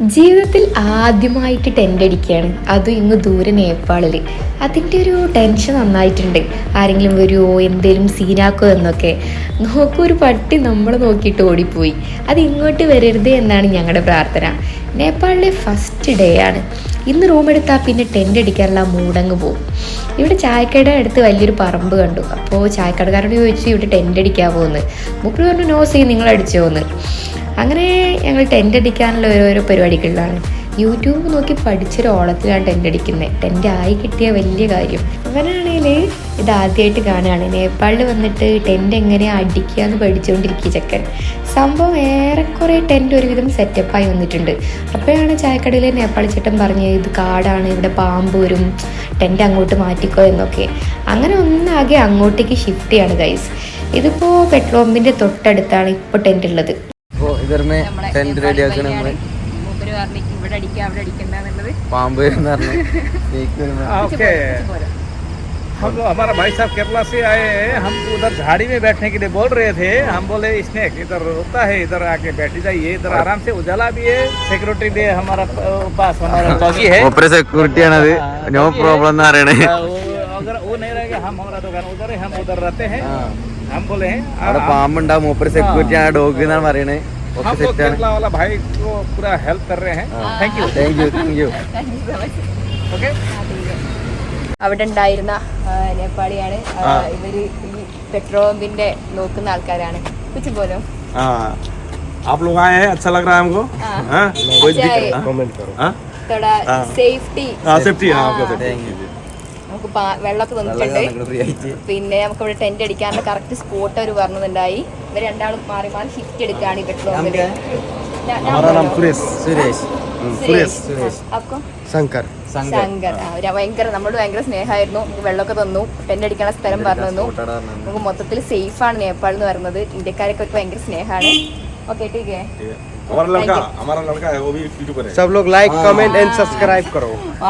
ജീവിതത്തിൽ ആദ്യമായിട്ട് ടെന്റ് അടിക്കുകയാണ്. അതും ഇങ്ങ് ദൂരെ നേപ്പാളിൽ അതിന്റെ ഒരു ടെൻഷൻ നന്നായിട്ടുണ്ട്. ആരെങ്കിലും വരുമോ എന്തേലും സീനാക്കോ എന്നൊക്കെ. നോക്കൂ ഒരു പട്ടി നമ്മൾ നോക്കിയിട്ട് ഓടിപ്പോയി. അത് ഇങ്ങോട്ട് വരരുത് എന്നാണ് ഞങ്ങളുടെ പ്രാർത്ഥന. നേപ്പാളിലെ ഫസ്റ്റ് ഡേ ആണ്. ഇന്ന് റൂം എടുത്താൽ പിന്നെ ടെന്റ് അടിക്കാനുള്ള മൂടങ്ങ് പോകും ഇവിടെ ചായക്കട അടുത്ത് വലിയൊരു പറമ്പ് കണ്ടു. അപ്പോൾ ചായക്കടക്കാരോട് ചോദിച്ചു ഇവിടെ ടെന്റ് അടിക്കാൻ പോകുന്നത് മൂപ്പര് പറഞ്ഞു നോ സീ നിങ്ങൾ അടിച്ചോ എന്ന്. അങ്ങനെ ഞങ്ങൾ ടെന്റ് അടിക്കാനുള്ള ഓരോരോ പരിപാടികളിലാണ് യൂട്യൂബ് നോക്കി പഠിച്ചൊരു ഓളത്തിലാണ് ടെന്റ് അടിക്കുന്നത് ടെന്റ് ആയി കിട്ടിയ വലിയ കാര്യം. അവനാണെങ്കിൽ ഇത് ആദ്യമായിട്ട് കാണുകയാണ്. നേപ്പാളിൽ വന്നിട്ട് ടെന്റ് എങ്ങനെയാണ് അടിക്കുക എന്ന് പഠിച്ചുകൊണ്ടിരിക്കുക ചെക്കൻ. സംഭവം ഏറെക്കുറെ ടെന്റ് ഒരുവിധം സെറ്റപ്പായി വന്നിട്ടുണ്ട്. അപ്പോഴാണ് ചായക്കടയിലെ നേപ്പാളി ചേട്ടൻ പറഞ്ഞത് ഇത് കാടാണ് ഇവിടെ പാമ്പ് വരും ടെന്റ് അങ്ങോട്ട് മാറ്റിക്കോ എന്നൊക്കെ. അങ്ങനെ ഒന്നാകെ അങ്ങോട്ടേക്ക് ഷിഫ്റ്റ് ചെയ്യാണ് ഗൈസ് ഇതിപ്പോൾ പെട്രോൾ പമ്പിന്റെ തൊട്ടടുത്താണ് ഇപ്പോൾ ടെന്റ് ഉള്ളത്. അപ്പോ ഇതർ മേ ടെന്റ് റെഡി ആക്കണ നമ്മള് മൂപ്പര് പറഞ്ഞു ഇവിടെ അടിക്കുക അവിടെ അടിക്കണ്ടെന്നുള്ളത് പാമ്പ് എന്ന് പറഞ്ഞ് snake വരുന്ന ओके हम लोग हमारा भाई साहब केरला से आए हैं हम उधर झाड़ी में बैठने के लिए बोल रहे थे हम बोले स्नेक इधर होता है इधर आके बैठ जाइए इधर आराम से उजाला भी है सिक्योरिटी भी है हमारा प- पास हमारा डॉगी है മൂപ്പര് സെക്യൂരിറ്റി ആണത് നോ പ്രോബ്ലം എന്ന് പറയണേ आ, वो- अगर वो नहीं रहेगा हम हमारा दुकान उधर है हम उधर रहते हैं हम बोले हैं അവിടെ आ- പാമ്പുണ്ടാവും മൂപ്പര് സെക്യൂരിറ്റി ആണ് ഡോഗ് എന്നാണ് പറയണേ ഒക്കെ हम लोग സെറ്റ് ആണ് केरला वाला भाई को पूरा हेल्प कर रहे हैं thank you thank you thank you okay അവിടെ ഉണ്ടായിരുന്ന ആ, നേപ്പാളിയാണ് ആ, ഇവര് ഈ പെട്രോൾ പമ്പിന്റെ നോക്കുന്ന ആൾക്കാരാണ് കുച്ചു പോലും हाँ आप लोग आए हैं अच्छा लग रहा है हमको हाँ। हाँ? कोई अच्छा है। दिक्कत कमेंट करो हाँ തൊടാ സേഫ്റ്റി हाँ सेफ्टी हाँ आपका हाँ। നമുക്ക് വെള്ളമൊക്കെ വന്നിട്ടുണ്ട്. പിന്നെ നമുക്ക് ഇവിടെ ടെന്റ് അടിക്കാനുള്ള കറക്റ്റ് സ്പോട്ട് അവർ പറഞ്ഞതുണ്ടായി ഇവർ രണ്ടാളും മാറി മാറി ഷിഫ്റ്റ് എടുക്കുകയാണ് ശങ്കർ. ശങ്കർ. ഭയങ്കര നമ്മളോട് ഭയങ്കര സ്നേഹമായിരുന്നു. നമുക്ക് വെള്ളമൊക്കെ തന്നു. ടെന്റ് അടിക്കാനുള്ള സ്ഥലം പറഞ്ഞു തന്നു നമുക്ക് മൊത്തത്തിൽ സേഫ് ആണ് നേപ്പാൾ എന്ന് പറയുന്നത്. ഇന്ത്യക്കാരൊക്കെ ഭയങ്കര സ്നേഹമാണ്. ഓക്കെ ടീക്കേ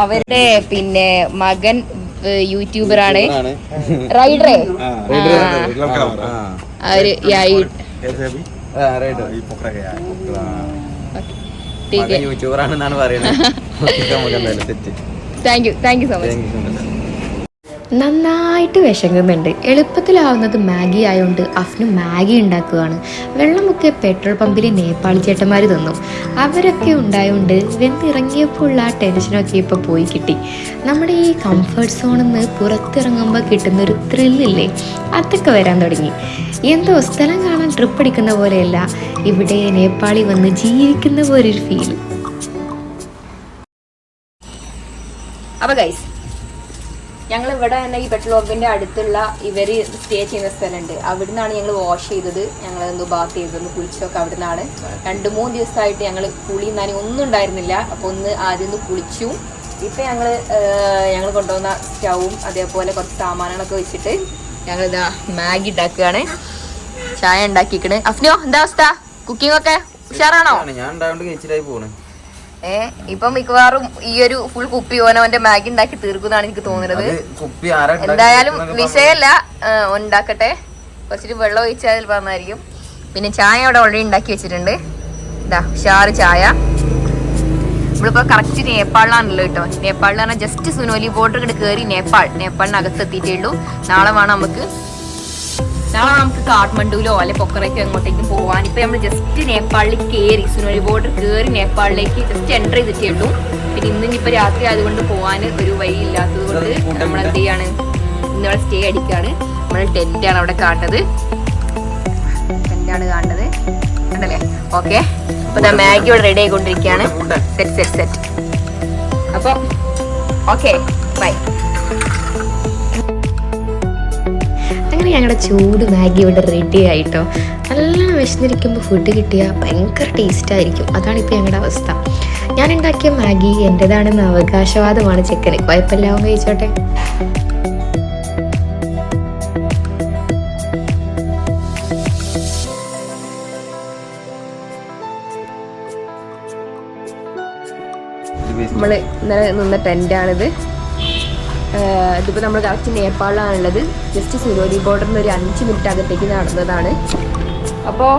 അവരുടെ പിന്നെ മകൻ യൂട്യൂബർ ആണ് റൈഡറേ. അവർ പറയുന്നത്. Thank you thank you so much നന്നായിട്ട് വിശങ്ങുന്നുണ്ട്. എളുപ്പത്തിലാവുന്നത് മാഗി ആയതുകൊണ്ട് അഫ്നു മാഗി ഉണ്ടാക്കുകയാണ് വെള്ളമൊക്കെ പെട്രോൾ പമ്പിലെ നേപ്പാളി ചേട്ടന്മാർ തന്നു. അവരൊക്കെ ഉണ്ടായതുകൊണ്ട് വെന്തിറങ്ങിയപ്പോൾ ഉള്ള ആ ടെൻഷനൊക്കെ ഇപ്പോൾ പോയി കിട്ടി. നമ്മുടെ ഈ കംഫർട്ട് സോണിൽ നിന്ന് പുറത്തിറങ്ങുമ്പോൾ കിട്ടുന്ന ഒരു ത്രില്ലില്ലേ അതൊക്കെ വരാൻ തുടങ്ങി. എന്തോ സ്ഥലം കാണാൻ ട്രിപ്പ് അടിക്കുന്ന പോലെയല്ല ഇവിടെ നേപ്പാളി വന്ന് ജീവിക്കുന്ന പോലൊരു ഫീൽ അപ്പോൾ ഗൈസ് ഞങ്ങൾ ഇവിടെ തന്നെ ഈ പെട്രോൾ പമ്പിന്റെ അടുത്തുള്ള ഇവർ സ്റ്റേ ചെയ്യുന്ന സ്ഥലമുണ്ട്. അവിടുന്നാണ് ഞങ്ങൾ വാഷ് ചെയ്തത്. ഞങ്ങൾ ഒന്ന് ബാത്ത് ചെയ്തത് കുളിച്ചൊക്കെ അവിടുന്നാണ്. രണ്ട് മൂന്ന് ദിവസമായിട്ട് ഞങ്ങൾ കുളി നനി ഒന്നും ഉണ്ടായിരുന്നില്ല. അപ്പോൾ ഒന്ന് ആദ്യം ഒന്ന് കുളിച്ചു. ഇപ്പം ഞങ്ങൾ ഞങ്ങൾ കൊണ്ടുവന്ന സ്റ്റൗവും അതേപോലെ കുറച്ച് സാമാനങ്ങളൊക്കെ വെച്ചിട്ട് ഞങ്ങൾ ഇതാ മാഗി ഉണ്ടാക്കുകയാണ്. ചായ ഉണ്ടാക്കിക്കണ് അഫ്നോ എന്താ അവസ്ഥ? കുക്കിംഗ് ഒക്കെ ഉഷാറാണോ? ഞാൻ കഴിച്ചിട്ടായി പോണ്. ഏ ഇപ്പം മിക്കവാറും ഈ ഒരു ഫുൾ കുപ്പി ഓനവന്റെ മാഗി ഉണ്ടാക്കി തീർക്കുന്നതാണ് എനിക്ക് തോന്നുന്നത്. അത് കുപ്പി ആരാ ഉണ്ടാക്കി എന്തായാലും എന്നൊക്കെ വിഷയമല്ല ഉണ്ടാക്കട്ടെ. കുറച്ചിട്ട് വെള്ളം ഒഴിച്ചാൽ അതിൽ പറഞ്ഞായിരിക്കും പിന്നെ ചായ അവിടെ ഓൾറെഡി ഉണ്ടാക്കി വെച്ചിട്ടുണ്ട്. ഇതാ ഉഷാറ് ചായ. നമ്മളിപ്പോ കറക്റ്റ് നേപ്പാളിലാണല്ലോ കേട്ടോ. നേപ്പാളിൽ പറഞ്ഞാൽ ജസ്റ്റ് സുനോലി ബോർഡർ ഇങ്ങോട്ട് കയറി നേപ്പാൾ. നേപ്പാളിനകത്ത് എത്തിയിട്ടേ ഉള്ളൂ. നാളെ വേണം നമുക്ക് നാളെ നമുക്ക് കാഠ്മണ്ഡുവിലോ അല്ലെ പൊക്കറയ്ക്കോ എങ്ങോട്ടേക്കും പോവാൻ. ഇപ്പൊ നമ്മൾ ജസ്റ്റ് നേപ്പാളിൽ കയറി സുനോലി ബോർഡർ കയറി നേപ്പാളിലേക്ക് ജസ്റ്റ് എന്റർ ചെയ്തിട്ടേ ഉള്ളൂ. പിന്നെ ഇന്ന് ഇനിയിപ്പോ രാത്രി ആയതുകൊണ്ട് പോവാൻ ഒരു വഴി ഇല്ലാത്തത് കൊണ്ട് നമ്മൾ എന്ത് ചെയ്യാണ് ഇന്നവിടെ സ്റ്റേ അടിക്കാണ്. നമ്മൾ ടെന്റ് ആണ് അവിടെ കാണുന്നത്. ടെന്റാണ് കാണുന്നത്. കണ്ടല്ലേ? ഓക്കെ അപ്പൊ ഞാൻ മാഗി ഇവിടെ റെഡി ആയിക്കൊണ്ടിരിക്കുകയാണ്. സെറ്റ് സെറ്റ് സെറ്റ് അപ്പൊ ഓക്കെ ബൈ ഞങ്ങളുടെ ചൂട് മാഗി ഇവിടെ റെഡി ആയിട്ടോ. നല്ല വിശന്നിരിക്കുമ്പോൾ ഫുഡ് കിട്ടിയാൽ ഭയങ്കര ടേസ്റ്റ് ആയിരിക്കും. അതാണ് ഇപ്പോൾ ഞങ്ങളുടെ അവസ്ഥ. ഞാൻ ഉണ്ടാക്കിയ മാഗി എന്റെതാണെന്ന് അവകാശവാദമാണ് ചെക്കന്. കുഴപ്പമില്ലാവും കഴിച്ചോട്ടെ. നമ്മൾ ഇന്നലെ നിന്ന ടെന്റാണിത് ഇതിപ്പോൾ നമ്മൾ കറക്റ്റ് നേപ്പാളിലാണുള്ളത്. ജസ്റ്റ് സുരോലി ബോർഡറിന് ഒരു അഞ്ച് മിനിറ്റ് അകത്തേക്ക് നടന്നതാണ്. അപ്പോൾ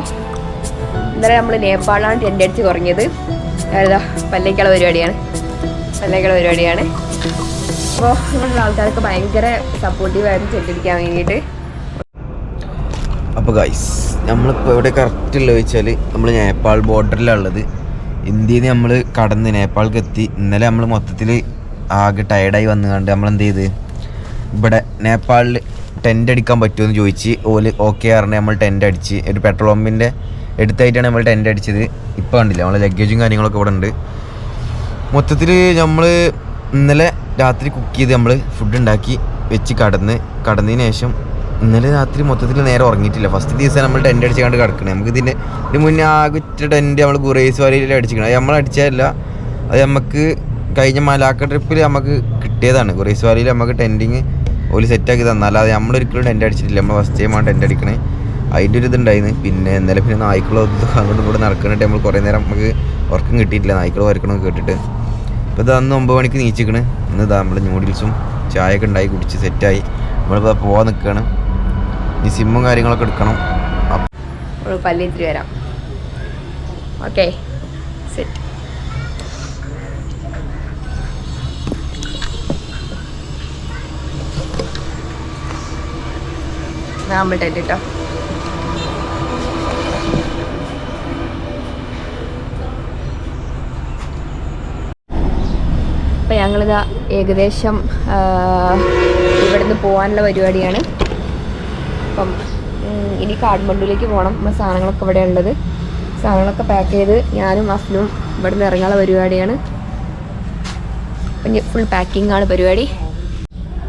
ഇന്നലെ നമ്മൾ നേപ്പാളിലാണ് ടെന്റ് അടിച്ച് കുറഞ്ഞത്. ഏതാ പല്ലേക്കുള്ള പരിപാടിയാണ്. പല്ലേക്കുള്ള പരിപാടിയാണ്. അപ്പോൾ നമ്മളുടെ ആൾക്കാർക്ക് ഭയങ്കര സപ്പോർട്ടീവായിരുന്നു ചെല്ലടിക്കാൻ വേണ്ടിയിട്ട്. അപ്പോൾ ഗൈസ് നമ്മളിപ്പോൾ ഇവിടെ കറക്റ്റ് ഉള്ളത് വെച്ചാൽ നമ്മൾ നേപ്പാൾ ബോർഡറിലാണ് ഉള്ളത്. ഇന്ത്യയിൽ നിന്ന് നമ്മൾ കടന്ന് നേപ്പാൾക്ക് എത്തി. ഇന്നലെ നമ്മൾ മൊത്തത്തിൽ ആകെ ടയർഡായി വന്നു കണ്ട് നമ്മൾ എന്ത് ചെയ്ത് ഇവിടെ നേപ്പാളിൽ ടെന്റ് അടിക്കാൻ പറ്റുമെന്ന് ചോദിച്ച് ഓൽ ഓക്കെ പറഞ്ഞ് നമ്മൾ ടെന്റ് അടിച്ച് ഒരു പെട്രോൾ പമ്പിന്റെ എടുത്തായിട്ടാണ് നമ്മൾ ടെന്റ് അടിച്ചത്. ഇപ്പോൾ കണ്ടില്ല നമ്മളെ ലഗേജും കാര്യങ്ങളൊക്കെ ഇവിടെ ഉണ്ട്. മൊത്തത്തിൽ നമ്മൾ ഇന്നലെ രാത്രി കുക്ക് ചെയ്ത് നമ്മൾ ഫുഡ് ഉണ്ടാക്കി വെച്ച് കടന്ന് കടന്നതിന് ശേഷം ഇന്നലെ രാത്രി മൊത്തത്തിൽ നേരെ ഉറങ്ങിയിട്ടില്ല. ഫസ്റ്റ് ദിവസം നമ്മൾ ടെന്റ് അടിച്ചുകൊണ്ട് കിടക്കണേ. നമുക്ക് ഇതിന്റെ ഇതിന് മുന്നേ ആകെ ഒറ്റ ടെന്റ് നമ്മൾ ഗുറേസ് വാലിയിൽ അടിച്ചിരിക്കണം അത് നമ്മൾ അടിച്ചതല്ല അത് നമുക്ക് കഴിഞ്ഞ മലാക്ക ട്രിപ്പിൽ നമുക്ക് കിട്ടിയതാണ്. കുറേശ്വാലിയിൽ നമുക്ക് ടെന്റിങ് ഒരു സെറ്റാക്കി തന്നാൽ അല്ലാതെ നമ്മളൊരിക്കലും ടെന്റ് അടിച്ചിട്ടില്ല. നമ്മൾ ഫസ്റ്റ് ടൈമാണ് ടെന്റ് അടിക്കണേ. അതിന്റെ ഒരു ഇതുണ്ടായിരുന്നു പിന്നെ ഇന്നലെ പിന്നെ നായ്ക്കളോ അങ്ങോട്ടും കൂടെ നടക്കുന്നുണ്ട് നമ്മൾ കുറേ നേരം നമുക്ക് ഉറക്കം കിട്ടിയിട്ടില്ല. നായ്ക്കളോ വരക്കണമെന്ന് കേട്ടിട്ട്. ഇപ്പോൾ ഇത് അന്ന് ഒമ്പത് മണിക്ക് നീച്ചിക്കണ്. ഇന്ന് ഇതാ നമ്മൾ ന്യൂഡിൽസും ചായയൊക്കെ ഉണ്ടായി കുടിച്ച് സെറ്റായി നമ്മളിപ്പോൾ പോകാൻ നിൽക്കുകയാണ് ഈ സിമ്മും കാര്യങ്ങളൊക്കെ എടുക്കണം. പള്ളി പല്ലിത്തിരി വരാം. ഓക്കെ സെറ്റ് നമ്മൾ ടെന്റ് കേട്ടോ അപ്പം ഞങ്ങളിതാ ഏകദേശം ഇവിടുന്ന് പോകാനുള്ള പരിപാടിയാണ്. അപ്പം ഇനി കാഠ്മണ്ഡുവിലേക്ക് പോകണം നമ്മൾ സാധനങ്ങളൊക്കെ ഇവിടെ ഉള്ളത്. സാധനങ്ങളൊക്കെ പാക്ക് ചെയ്ത് ഞാനും അഫ്നും ഇവിടുന്ന് ഇറങ്ങാനുള്ള പരിപാടിയാണ്. അപ്പം ഫുൾ പാക്കിംഗ് ആണ് പരിപാടി.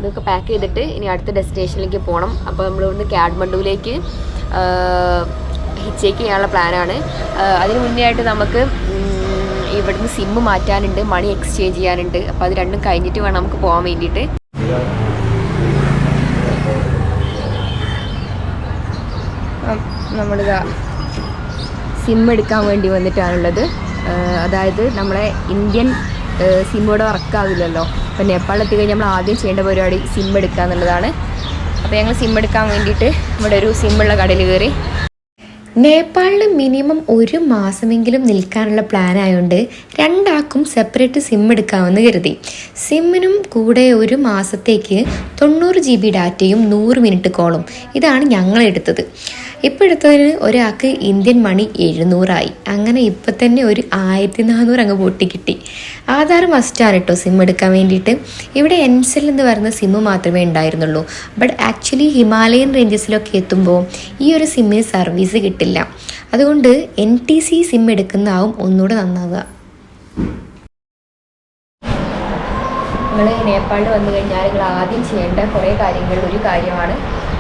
ഇതൊക്കെ പാക്ക് ചെയ്തിട്ട് ഇനി അടുത്ത ഡെസ്റ്റിനേഷനിലേക്ക് പോകണം അപ്പോൾ നമ്മൾ ഇവിടുന്ന് കാഠ്മണ്ഡുവിലേക്ക് ഹിച്ചേക്ക് ചെയ്യാനുള്ള പ്ലാനാണ് അതിന് മുന്നേ ആയിട്ട് നമുക്ക് ഇവിടുന്ന് സിമ്മ് മാറ്റാനുണ്ട് മണി എക്സ്ചേഞ്ച് ചെയ്യാനുണ്ട്. അപ്പോൾ അത് രണ്ടും കഴിഞ്ഞിട്ട് വേണം നമുക്ക് പോകാൻ വേണ്ടിയിട്ട്. നമ്മളിതാ സിം എടുക്കാൻ വേണ്ടി വന്നിട്ടാണുള്ളത്. അതായത് നമ്മളെ ഇന്ത്യൻ സിം ഇവിടെ വർക്കാവില്ലല്ലോ. നേപ്പാൾ നേപ്പാളിൽ എത്തിക്കഴിഞ്ഞാൽ നമ്മൾ ആദ്യം ചെയ്യേണ്ട പരിപാടി സിം എടുക്കുക എന്നുള്ളതാണ്. അപ്പോൾ ഞങ്ങൾ സിം എടുക്കാൻ വേണ്ടിയിട്ട് ഇവിടെ ഒരു സിമ്മുള്ള കടയിൽ കയറി നേപ്പാളിൽ മിനിമം ഒരു മാസമെങ്കിലും നിൽക്കാനുള്ള പ്ലാൻ ആയതുകൊണ്ട് രണ്ടാൾക്കും സെപ്പറേറ്റ് സിം എടുക്കാമെന്ന് കരുതി. സിമ്മിനും കൂടെ ഒരു മാസത്തേക്ക് തൊണ്ണൂറ് ജി ബി ഡാറ്റയും നൂറ് മിനിറ്റ് കോളും ഇതാണ് ഞങ്ങൾ എടുത്തത്. ഇപ്പോൾ എടുത്തതിന് ഒരാൾക്ക് ഇന്ത്യൻ മണി എഴുന്നൂറായി. അങ്ങനെ ഇപ്പം തന്നെ ഒരു ആയിരത്തി നാനൂറ് അങ്ങ് പൊട്ടിക്കിട്ടി. ആധാർ മസ്റ്റാണ് കേട്ടോ സിം എടുക്കാൻ വേണ്ടിയിട്ട്. ഇവിടെ എൻസെൽ എന്ന് പറയുന്ന സിമ്മ് മാത്രമേ ഉണ്ടായിരുന്നുള്ളൂ. ബട്ട് ആക്ച്വലി ഹിമാലയൻ റേഞ്ചസിലൊക്കെ എത്തുമ്പോൾ ഈ ഒരു സിമ്മിന് സർവീസ് കിട്ടില്ല. അതുകൊണ്ട് എൻ ടി സി സിം എടുക്കുന്നതാവും ഒന്നുകൂടെ നന്നാവുക. നിങ്ങൾ നേപ്പാളിൽ വന്നു കഴിഞ്ഞാൽ നിങ്ങൾ ആദ്യം ചെയ്യേണ്ട കുറേ കാര്യങ്ങളിൽ ഒരു കാര്യമാണ്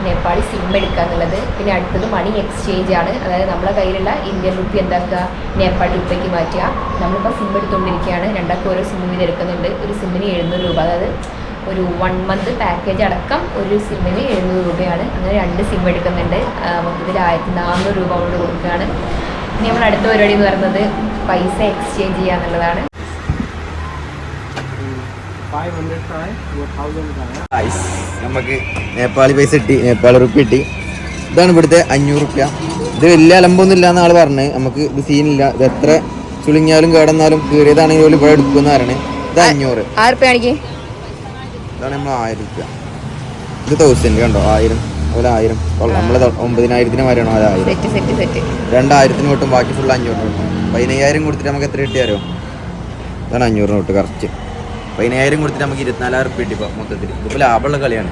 നേപ്പാളി സിം എടുക്കുക എന്നുള്ളത്. പിന്നെ അടുത്തത് മണി എക്സ്ചേഞ്ച് ആണ്. അതായത് നമ്മളെ കയ്യിലുള്ള ഇന്ത്യൻ റുപ്പി എന്താക്കുക? നേപ്പാൾ രൂപയ്ക്ക് മാറ്റുക. നമ്മളിപ്പോൾ സിം എടുത്തുകൊണ്ടിരിക്കുകയാണ്. രണ്ടാൾക്ക് ഓരോ സിം വീതം എടുക്കുന്നുണ്ട്. ഒരു സിമ്മിന് എഴുന്നൂറ് രൂപ. അതായത് ഒരു വൺ മന്ത് പാക്കേജ് അടക്കം ഒരു സിമ്മിന് എഴുന്നൂറ് രൂപയാണ്. അങ്ങനെ രണ്ട് സിം എടുക്കുന്നുണ്ട്. മൊത്തത്തിൽ ആയിരത്തി നാനൂറ് രൂപ കൊണ്ട് കൊടുക്കുകയാണ്. ഇനി നമ്മൾ അടുത്ത പരിപാടി എന്ന് പറയുന്നത് പൈസ എക്സ്ചേഞ്ച് ചെയ്യുക എന്നുള്ളതാണ്. നമുക്ക് നേപ്പാളി പൈസ കിട്ടി നേപ്പാളി റുപ്പി കിട്ടി. ഇതാണ് ഇവിടുത്തെ അഞ്ഞൂറ് റുപ്യ ഇത് വലിയ അലമ്പൊന്നും ഇല്ലാന്ന് ആൾ പറഞ്ഞ് നമുക്ക് ഇത് സീനില്ല. ഇത് എത്ര ചുളിഞ്ഞാലും കേടന്നാലും കീറിയതാണെങ്കിൽ പോലും ഇവിടെ എടുക്കുന്ന പറയണേ. ഇത് അഞ്ഞൂറ്. ഇതാണ് നമ്മൾ ആയിരം റുപ്യ ഇത് തൗസൻഡ് കണ്ടോ? ആയിരം. അതുപോലെ ആയിരം. നമ്മളെ ഒമ്പതിനായിരത്തിന് വരണോ അതായത് രണ്ടായിരത്തിന് കിട്ടും ബാക്കി ഫുൾ അഞ്ഞൂറ് കിട്ടും പതിനയ്യായിരം കൊടുത്തിട്ട് നമുക്ക് എത്ര കിട്ടിയാരോ ഇതാണ് അഞ്ഞൂറ് നോട്ട് കറക്റ്റ് പതിനയ്യായിരം കൊടുത്തിട്ട് നമുക്ക് ഇരുപത്തിനാലായിരം റുപ്യ കിട്ടി മൊത്തത്തിൽ. ഇപ്പൊ ലാഭമുള്ള കളിയാണ്.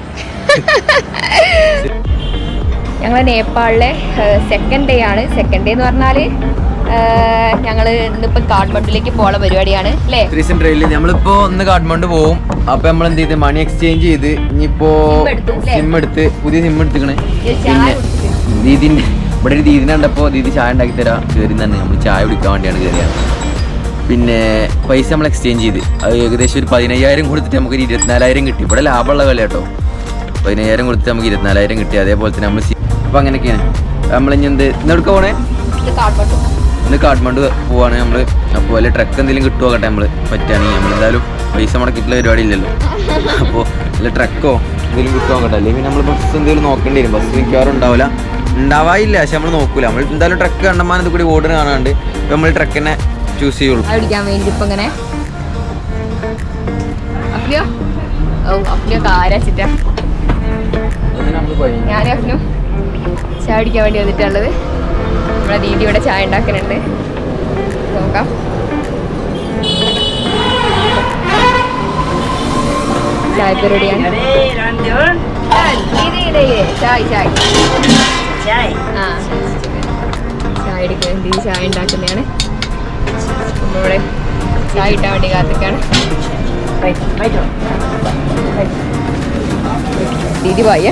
ഞങ്ങൾ നേപ്പാളിലെ സെക്കൻഡ് ഡേ ആണ്. സെക്കൻഡ് ഡേ എന്ന് പറഞ്ഞാൽ ഞങ്ങൾ ഇന്നിപ്പോ കാഠ്മണ്ഡുലേക്ക് പോകുന്ന പരിപാടിയാണ് അല്ലേ? ട്രെയിനിൽ നമ്മളിപ്പോ ഒന്ന് കാഠ്മണ്ഡു പോകും അപ്പൊ നമ്മൾ എന്ത് ചെയ്ത്? മണി എക്സ്ചേഞ്ച് ചെയ്ത് ഇനിയിപ്പോ? സിം എടുത്ത് പുതിയ സിം എടുത്തിക്കണേ. പിന്നെ ദീദിന്റെ ഇവിടെ ഒരു ദീദിനെ കണ്ടപ്പോ ദീദി ചായ ഉണ്ടാക്കി തരാം. കയറി തന്നെ. നമ്മൾ ചായ കുടിക്കാൻ വേണ്ടിയാണ് കയറിയത് പിന്നെ പൈസ നമ്മൾ എക്സ്ചേഞ്ച് ചെയ്ത്. അത് ഏകദേശം ഒരു പതിനയ്യായിരം കൊടുത്തിട്ട് നമുക്ക് ഇരുപത്തിനാലായിരം കിട്ടി. ഇവിടെ ലാഭമുള്ള കളി കേട്ടോ. പതിനയ്യായിരം കൊടുത്തിട്ട് നമുക്ക് ഇരുപത്തിനാലായിരം കിട്ടി. അതേപോലെ തന്നെ നമ്മൾ അപ്പം അങ്ങനെയൊക്കെയാണ്. നമ്മളിനി എന്ത് ഇന്നെടുക്ക പോണേ? ഇന്ന് കാഠ്മണ്ഡു. പോവാണ് നമ്മൾ അപ്പോൾ വല്ല ട്രക്ക് എന്തെങ്കിലും കിട്ടുമോ കേട്ടെ നമ്മൾ പറ്റുകയാണെങ്കിൽ നമ്മളെന്തായാലും പൈസ മുടക്കിയിട്ടുള്ള പരിപാടി ഇല്ലല്ലോ. അപ്പോൾ വല്ല ട്രക്കോ എന്തെങ്കിലും കിട്ടുമോ കേട്ടെ അല്ലെങ്കിൽ നമ്മൾ ബസ് എന്തെങ്കിലും നോക്കേണ്ടി വരും. ബസ് മിക്കവാറും ഉണ്ടാവില്ല. ഉണ്ടാവായില്ല പക്ഷെ നമ്മൾ നോക്കൂല. നമ്മൾ എന്തായാലും ട്രക്ക് കണ്ടമാനത്തിൽ കൂടി ഓടുന്ന കാണാണ്ട്. ഇപ്പം നമ്മൾ ട്രക്കിനെ ചൂസ് ചെയ്യുള്ളൂ ചായ കുടിക്കാൻ വേണ്ടി ഇപ്പൊ ഇങ്ങനെ. അഫ്ലിയോ? ഓ അഫ്ലിയോ കാരാച്ചിട്ടാ ഞാനും അഫ്നു ചായ കുടിക്കാൻ വേണ്ടി വന്നിട്ടുള്ളത്. നമ്മളെ ദീദി ഇവിടെ ചായ ഉണ്ടാക്കുന്നുണ്ട് നോക്കാം. ചായ പെരുടിയാണ് ചായ് ചായ. ആ. ചായ എടുക്കാൻ വേണ്ടി ചായ ഉണ്ടാക്കുന്നതാണ്. നമ്മളിവിടെ ചായ ഇട്ടാൻ വേണ്ടി കാത്തിക്കാണ് ദീദി പോയ